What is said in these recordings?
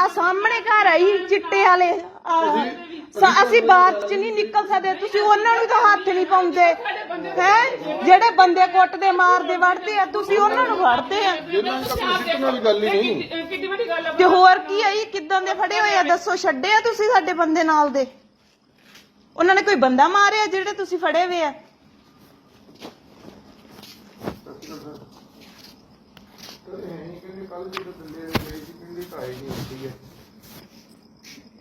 ਆ ਸਾਹਮਣੇ ਘਰ ਆਈ ਚਿੱਟੇ ਵਾਲੇ। ਆਹ, ਸ- ਅਸੀਂ ਬਾਤ ਚ ਨਹੀਂ ਨਿਕਲ ਸਕਦੇ। ਤੁਸੀਂ ਉਹਨਾਂ ਨੂੰ ਤਾਂ ਹੱਥ ਨਹੀਂ ਪਾਉਂਦੇ। ਹੈ? ਜਿਹੜੇ ਬੰਦੇ ਕੁੱਟਦੇ ਮਾਰਦੇ ਵੜਦੇ ਆ ਤੁਸੀਂ ਉਹਨਾਂ ਨੂੰ ਫੜਦੇ ਆ। ਇਹਨਾਂ ਤਾਂ ਕੋਈ ਸਿੱਟਣ ਵਾਲੀ ਗੱਲ ਹੀ ਨਹੀਂ। ਇਹ ਕਿੱਡੀ ਵੱਡੀ ਗੱਲ ਆ। ਤੇ ਹੋਰ ਕੀ ਆਈ ਕਿਦਾਂ ਦੇ ਫੜੇ ਹੋਏ ਆ? ਦੱਸੋ ਛੱਡੇ ਆ ਤੁਸੀਂ ਸਾਡੇ ਬੰਦੇ ਨਾਲ ਦੇ? ਉਹਨਾਂ ਨੇ ਕੋਈ ਬੰਦਾ ਮਾਰਿਆ ਜਿਹੜੇ ਤੁਸੀਂ ਫੜੇ ਹੋਏ ਆ? ਕੱਲ ਸੀ ਕਹਿੰਦੇ ਢਾਈ ਨਹੀਂ ਹੁੰਦੀ ਹੈ।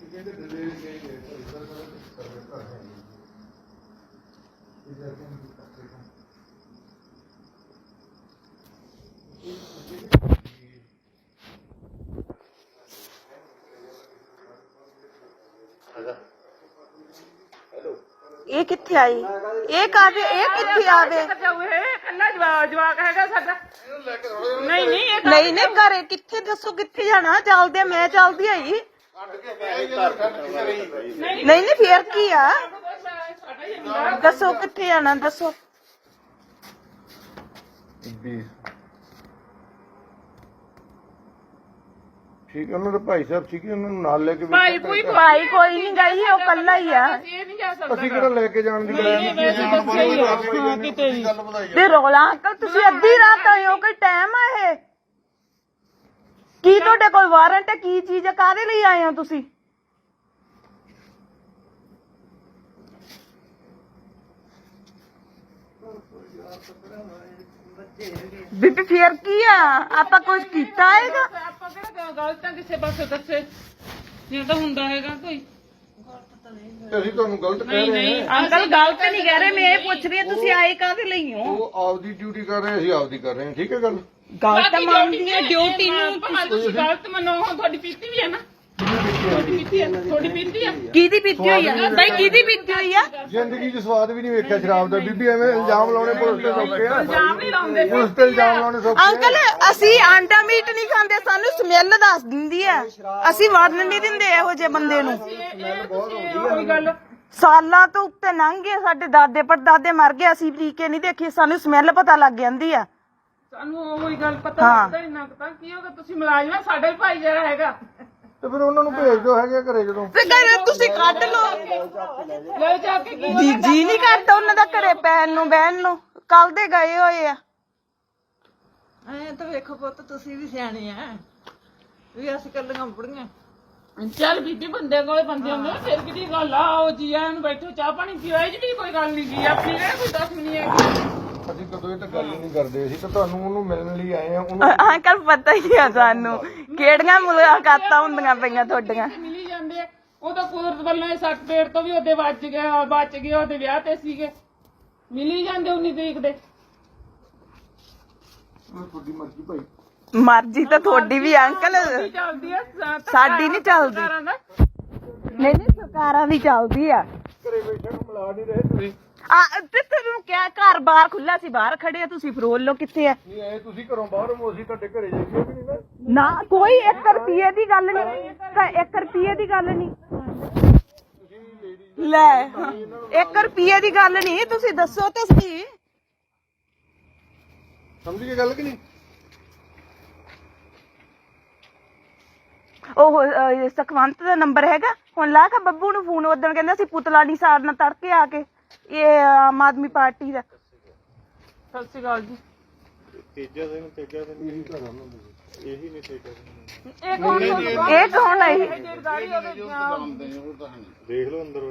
ਕਹਿੰਦੇ ਦਿੰਦੇ ਗਏ ਗਏ ਤਾਂ ਇਦਾਂ ਕਰ ਕਰ ਕਰ ਹੈ ਇਹ ਜਰ ਕੇ ਕਰਦੇ ਹਾਂ ਇਹ ਕਿੱਥੇ ਆਈ? ਇਹ ਕਾਵੇ ਇਹ ਕਿੱਥੇ ਆਵੇ? ਕੱਲਾ ਜਵਾਕ ਜਵਾਕ ਹੈਗਾ ਸਾਡਾ। ਨਹੀਂ ਨਹੀਂ ਇਹ ਨਹੀਂ ਨਹੀਂ ਘਰੇ ਕਿੱਥੇ ਦੱਸੋ ਕਿੱਥੇ ਜਾਣਾ? ਚੱਲਦੇ ਮੈਂ ਚੱਲਦੀ ਆਈ ਨਹੀਂ ਨਹੀਂ ਫੇਰ ਕੀ ਆ? ਦੱਸੋ ਕਿੱਥੇ ਜਾਣਾ? ਦੱਸੋ। ਠੀਕ ਹੈ ਉਹਨਾਂ ਦੇ ਭਾਈ ਸਾਹਿਬ ਠੀਕ ਹੈ ਉਹਨਾਂ ਨੂੰ ਨਾਲ ਲੈ ਕੇ ਭਾਈ ਕੋਈ ਭਾਈ ਕੋਈ ਨਹੀਂ ਗਈ ਉਹ ਕੱਲਾ ਹੀ ਆ। ਇਹ ਨਹੀਂ ਜਾ ਸਕਦਾ। ਅਸੀਂ ਕਿਹੜਾ ਲੈ ਕੇ ਜਾਣ ਦੀ ਗੱਲ ਨਹੀਂ ਵੈਸੇ ਦੱਸਿਆ ਹੀ ਆ। ਹਾਂ ਕਿਤੇ ਵੀ ਤੇ ਰੋਲਾ ਅੰਕਲ ਤੁਸੀਂ ਅੱਧੀ ਰਾਤ ਆਏ ਹੋ ਕੋਈ ਟਾਈਮ ਆ ਇਹ? ਕੀ ਤੁਹਾਡੇ ਕੋਲ ਵਾਰੰਟ ਹੈ? ਕੀ ਚੀਜ਼ ਹੈ ਕਾਦੇ ਲਈ ਆਏ ਹੋ ਤੁਸੀਂ? ਬੀਬੀ ਫੇਰ ਕੀ ਆ? ਆਪਾਂ ਕੁਝ ਕੀਤਾ ਹੈਗਾ? ਆਪਾਂ ਕਿਹੜਾ ਗਲਤ ਆ? ਕਿਸੇ ਪਾਸੇ ਦੱਸੇ। ਜੇ ਤਾਂ ਹੁੰਦਾ ਹੈਗਾ ਕੋਈ। ਤੇ ਅਸੀਂ ਤੁਹਾਨੂੰ ਗਲਤ ਕਹਿ ਰਹੇ ਨਹੀਂ। ਹਾਂ। ਅੰਕਲ ਗਲਤ ਨਹੀਂ ਕਹਿ ਰਹੇ ਮੈਂ ਇਹ ਪੁੱਛ ਰਹੀ ਹਾਂ ਤੁਸੀਂ ਆਏ ਕਾਦੇ ਲਈ ਹੋ? ਉਹ ਆਪਦੀ ਡਿਊਟੀ ਕਰ ਰਹੇ ਅਸੀਂ ਆਪਦੀ ਕਰ ਰਹੇ ਹਾਂ ਠੀਕ ਹੈ ਗੱਲ? ਗਲਤ ਮੰਨਦੀ ਹੈ ਡਿਊਟੀ ਨੂੰ ਭਾਵੇਂ ਤੁਸੀਂ ਗਲਤ ਮੰਨੋ ਤੁਹਾਡੀ ਪੀਤੀ ਵੀ ਹੈ ਨਾ। ਪੀਤੀ ਹੈ ਤੁਹਾਡੀ ਪੀਤੀ ਹੈ ਕਿਹਦੀ ਪੀਤੀ ਹੋਈ ਆ? ਬਈ ਕਿਹਦੀ ਪੀਤੀ ਹੋਈ ਆ? ਜ਼ਿੰਦਗੀ 'ਚ ਸਵਾਦ ਵੀ ਨਹੀਂ ਵੇਖਿਆ ਸ਼ਰਾਬ ਦਾ। ਬੀਬੀ ਐਵੇਂ ਇਲਜ਼ਾਮ ਲਾਉਣੇ ਪੁਲਿਸ ਤੇ ਸੌਖੇ ਆ। ਜਾਮ ਨਹੀਂ ਲਾਉਂਦੇ। ਪੁਲਿਸ ਤੇ ਇਲਜ਼ਾਮ ਲਾਉਣੇ ਸੌਖੇ ਅੰਕਲ ਅਸੀਂ ਆਂਡਾ ਮੀਟ ਨਹੀਂ ਖਾਂਦੇ ਸਾਨੂੰ ਸਮੈਲ ਦੱਸ ਦਿੰਦੀ ਹੈ ਅਸੀਂ ਵੜਨ ਨਹੀਂ ਦਿੰਦੇ ਇਹੋ ਜਿਹੇ ਬੰਦੇ ਨੂੰ। ਕੋਈ ਗੱਲ। ਸਾਲਾਂ ਤੋਂ ਉੱਤੇ ਲੰਘ ਗਏ ਸਾਡੇ ਦਾਦੇ ਪੜਦਾਦੇ ਮਰ ਗਏ ਅਸੀਂ ਬਰੀਕੇ ਨਹੀਂ ਦੇਖੀ ਸਾਨੂੰ ਸਮੈਲ ਪਤਾ ਲੱਗ ਜਾਂਦੀ ਆ। ਸਾਨੂੰ ਉਹੀ ਗੱਲ ਪਤਾ ਹਾਂ। ਲੱਗਦਾ ਇੰਨਾ ਕੁ ਤਾਂ। ਕੀ ਹੋਗਾ ਤੁਸੀਂ ਮੁਲਾਜ਼ਮ ਆ ਸਾਡਾ ਵੀ ਭਾਈ ਜਿਹੜਾ ਹੈਗਾ। ਤੇ ਫਿਰ ਉਹਨਾਂ ਨੂੰ ਭੇਜ ਦਿਓ ਹੈਗੇ ਘਰੇ ਜਦੋਂ। ਤੇ ਘਰੇ ਤੁਸੀਂ ਕੱਢ ਲਓ। ਲੈ ਜਾ ਕੇ ਕੀ ਜੀ ਜੀ ਨਹੀਂ ਕਰਦਾ ਉਹਨਾਂ ਦਾ ਘਰੇ ਪੈਣ ਨੂੰ ਬਹਿਣ ਨੂੰ। ਕੱਲ ਦੇ ਗਏ ਹੋਏ ਆ। ਐ ਤਾਂ ਵੇਖੋ ਪੁੱਤ ਤੁਸੀਂ ਵੀ ਸਿਆਣੇ ਆ। ਵੀ ਅਸੀਂ ਕੱਲੀਆਂ ਬੁੜੀਆਂ। ਚੱਲ ਬੀਬੀ ਬੰਦੇ ਕੋਲੇ ਬੰਦੇ ਹੁੰਦੇ ਆ, ਫਿਰ ਕਿਹਦੀ ਗੱਲ ਆ? ਆਓ ਜੀ ਆਇਆਂ ਨੂੰ ਬੈਠੋ ਚਾਹ ਪਾਣੀ ਪੀਓ। ਇਹ ਜਿਹੜੀ ਕੋਈ ਗੱਲ ਨਹੀਂ ਕੀ ਆਪਣੀ ਕਿਹੜਾ ਕੋਈ ਦੱਸ ਨਹੀਂ ਹੈਗੀ। ਅਸੀਂ ਕਦੋਂ ਇਹ ਤਾਂ ਗੱਲ ਹੀ ਨਹੀਂ ਕਰਦੇ ਅਸੀਂ ਤਾਂ ਤੁਹਾਨੂੰ ਉਹਨੂੰ ਮਿਲਣ ਲਈ ਆਏ ਆ ਉਹਨੂੰ ਅੰਕਲ ਪਤਾ ਹੀ ਆ ਸਾਨੂੰ। ਕਿਹੜੀਆਂ ਮੁਲਾਕਾਤਾਂ ਹੁੰਦੀਆਂ ਪਈਆਂ ਤੁਹਾਡੀਆਂ? ਮਿਲੀ ਜਾਂਦੇ ਆ। ਉਹ ਤਾਂ ਕੁਦਰਤ ਵੱਲੋਂ ਇਹ ਸੱਟ ਪੇੜ ਤੋਂ ਵੀ ਉਹਦੇ ਬਚ ਗਿਆ ਬਚ ਗਏ ਉਹਦੇ ਵਿਆਹ ਤੇ ਸੀਗੇ। ਮਿਲੀ ਜਾਂਦੇ 19 ਤਰੀਕ ਦੇ। ਤੁਹਾਡੀ ਮਰਜ਼ੀ ਭਾਈ। ਮਰਜ਼ੀ ਤਾਂ ਤੁਹਾਡੀ ਵੀ ਅੰਕਲ। ਚੱਲਦੀ ਆ ਸਾਡੀ ਨਹੀਂ ਚੱਲਦੀ। ਨਹੀਂ ਨਹੀਂ ਸਰਕਾਰਾਂ ਦੀ ਚੱਲਦੀ ਆ। ਘਰੇ ਬੈਠੇ ਨੂੰ ਮਿਲਾ ਨਹੀਂ ਰਹੇ ਤੁਸੀਂ। ਆ ਤੇ ਤੈਨੂੰ ਕਿਹਾ ਘਰ ਬਾਹਰ ਖੁੱਲਾ ਸੀ ਬਾਹਰ ਖੜੇ ਆ ਤੁਸੀਂ ਫਰੋਲ ਲੋ ਕਿੱਥੇ ਆ। ਨਹੀਂ ਐ ਤੁਸੀਂ ਘਰੋਂ ਬਾਹਰ ਹੋ ਅਸੀਂ ਤੁਹਾਡੇ ਘਰੇ ਜਾਈਏ ਵੀ ਨਹੀਂ ਨਾ? ਨਾ ਕੋਈ 1 ਰੁਪਏ ਦੀ ਗੱਲ ਨਹੀਂ ਤਾਂ 1 ਰੁਪਏ ਦੀ ਗੱਲ ਨਹੀਂ। ਲੈ 1 ਰੁਪਏ ਦੀ ਗੱਲ ਨਹੀਂ ਤੁਸੀਂ ਦੱਸੋ ਤਾਂ ਸਹੀ। ਸਮਝ ਗਏ ਗੱਲ ਕਿ ਨਹੀਂ? ਉਹ ਅਹ, ਸੁਖਵੰਤ ਦਾ ਨੰਬਰ ਹੈਗਾ। ਹੁਣ ਲਾ ਕੇ ਬੱਬੂ ਨੂੰ ਫੋਨ ਉਦੋਂ ਕਹਿੰਦਾ ਸੀ ਪੁਤਲਾ ਨਹੀਂ ਸਾੜਨਾ ਤੜਕੇ ਆ ਕੇ। ਇਹ ਆਮ ਆਦਮੀ ਪਾਰਟੀ ਦਾ। ਸਤਿ ਸ਼੍ਰੀ ਅਕਾਲ ਜੀ। ਤੇਜਾ ਸਿੰਘ ਤੇਜਾ ਸਿੰਘ ਇਹੀ ਘਰ ਉਹਨਾਂ ਦੇ ਇਹੀ ਨਹੀਂ ਤੇਜਾ ਸਿੰਘ ਇਹ ਕੌਣ ਇਹ ਕੌਣ ਹੈ ਇਹ? ਦੇਖ ਲਓ ਅੰਦਰ